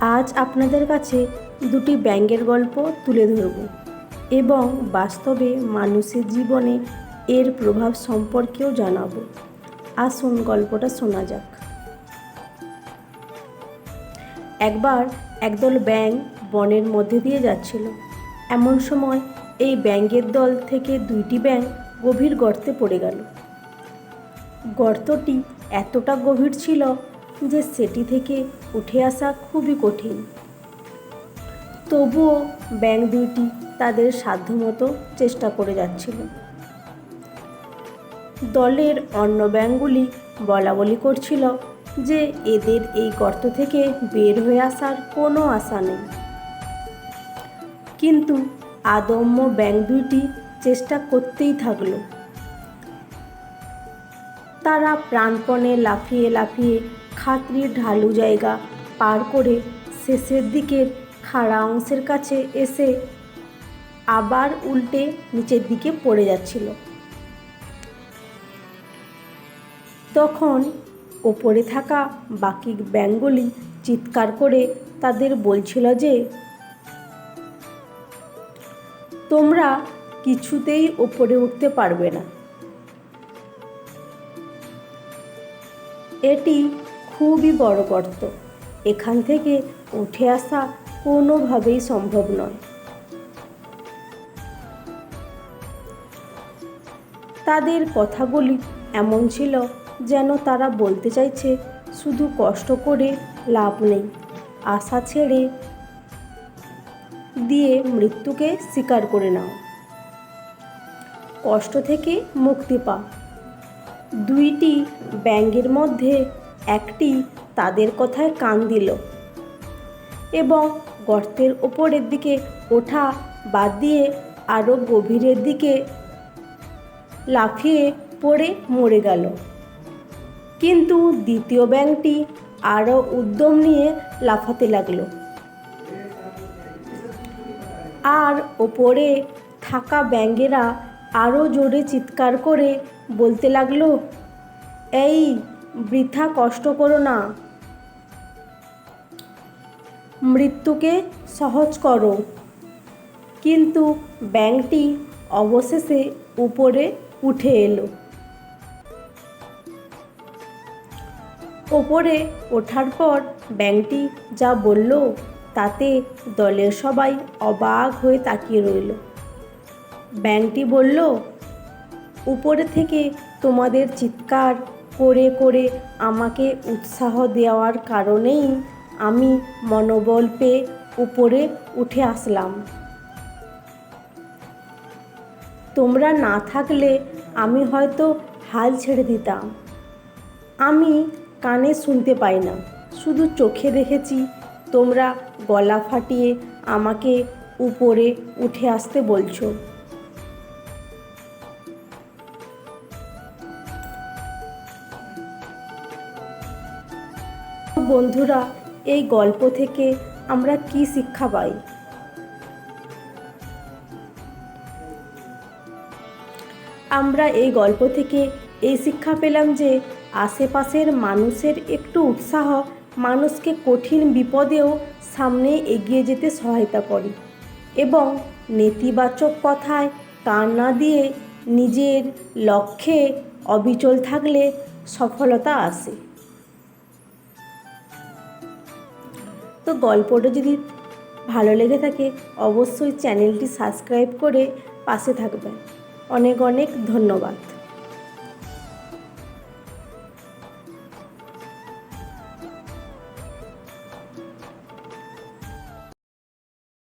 আজ আপনাদের কাছে দুটি ব্যাঙের গল্প তুলে ধরব এবং বাস্তবে মানুষের জীবনে এর প্রভাব সম্পর্কেও জানাব। আসুন গল্পটা শোনা যাক। একবার একদল ব্যাঙ বনের মধ্যে দিয়ে যাচ্ছিল। এমন সময় এই ব্যাঙের দল থেকে দুইটি ব্যাঙ গভীর গর্তে পড়ে গেল। গর্তটি এতটা গভীর ছিল যে সেটি থেকে উঠে আসা খুবই কঠিন। তবুও ব্যাঙ দুইটি তাদের সাধ্যমতো চেষ্টা করে যাচ্ছিল। দলের অন্য ব্যাঙগুলি বলা বলি করছিল যে এদের এই গর্ত থেকে বের হয়ে আসার কোনো আশা নেই। কিন্তু আদম্য ব্যাঙ দুইটি চেষ্টা করতেই থাকল। তারা প্রাণপণে লাফিয়ে লাফিয়ে খাতড়ির ঢালু জায়গা পার করে শেষের দিকের খাড়া অংশের কাছে এসে আবার উল্টে নিচের দিকে পড়ে যাচ্ছিল। তখন ওপরে থাকা বাকি ব্যাঙগুলি চিৎকার করে তাদের বলছিল যে, তোমরা কিছুতেই ওপরে উঠতে পারবে না। এটি খুবই বড় গর্ত। এখান থেকে উঠে আসা কোনোভাবেই সম্ভব নয়। তাদের কথাগুলি এমন ছিল যেন তারা বলতে চাইছে, শুধু কষ্ট করে লাভ নেই। আশা ছেড়ে দিয়ে মৃত্যুকে স্বীকার করে নাও। কষ্ট থেকে মুক্তি পা দুইটি ব্যাঙের মধ্যে একটি তাদের কথায় কান দিল এবং গর্তের ওপরের দিকে ওঠা বাদ দিয়ে আরও গভীরের দিকে লাফিয়ে পড়ে মরে গেল। কিন্তু দ্বিতীয় ব্যাঙটি আরও উদ্যম নিয়ে লাফাতে লাগল। আর ওপরে থাকা ব্যাঙেরা আরও জোরে চিৎকার করে বলতে লাগল, এই, বৃথা কষ্ট করো না। মৃত্যুকে সহজ করো। কিন্তু ব্যাংকটি অবশেষে উপরে উঠে এলো। ওপরে ওঠার পর ব্যাংকটি যা বলল, তাতে দলের সবাই অবাক হয়ে তাকিয়ে রইল। ব্যাঙটি বলল, উপরে থেকে তোমাদের চিৎকার করে করে আমাকে উৎসাহ দেওয়ার কারণেই আমি মনোবল পেয়ে উপরে উঠে আসলাম। তোমরা না থাকলে আমি হয়তো হাল ছেড়ে দিতাম। আমি কানে শুনতে পাই না, শুধু চোখে দেখেছি তোমরা গলা ফাটিয়ে আমাকে উপরে উঠে আসতে বলছো। বন্ধুরা, এই গল্প থেকে আমরা কি শিক্ষা পাই? আমরা এই গল্প থেকে এই শিক্ষা পেলাম যে, আশেপাশের মানুষের একটু উৎসাহ মানুষকে কঠিন বিপদেও সামনে এগিয়ে যেতে সহায়তা করে এবং নেতিবাচক কথায় কান না দিয়ে নিজের লক্ষ্যে অবিচল থাকলে সফলতা আসে। তো গল্পটা যদি ভালো লেগে থাকে, অবশ্যই চ্যানেলটি সাবস্ক্রাইব করে পাশে থাকবেন। অনেক অনেক ধন্যবাদ।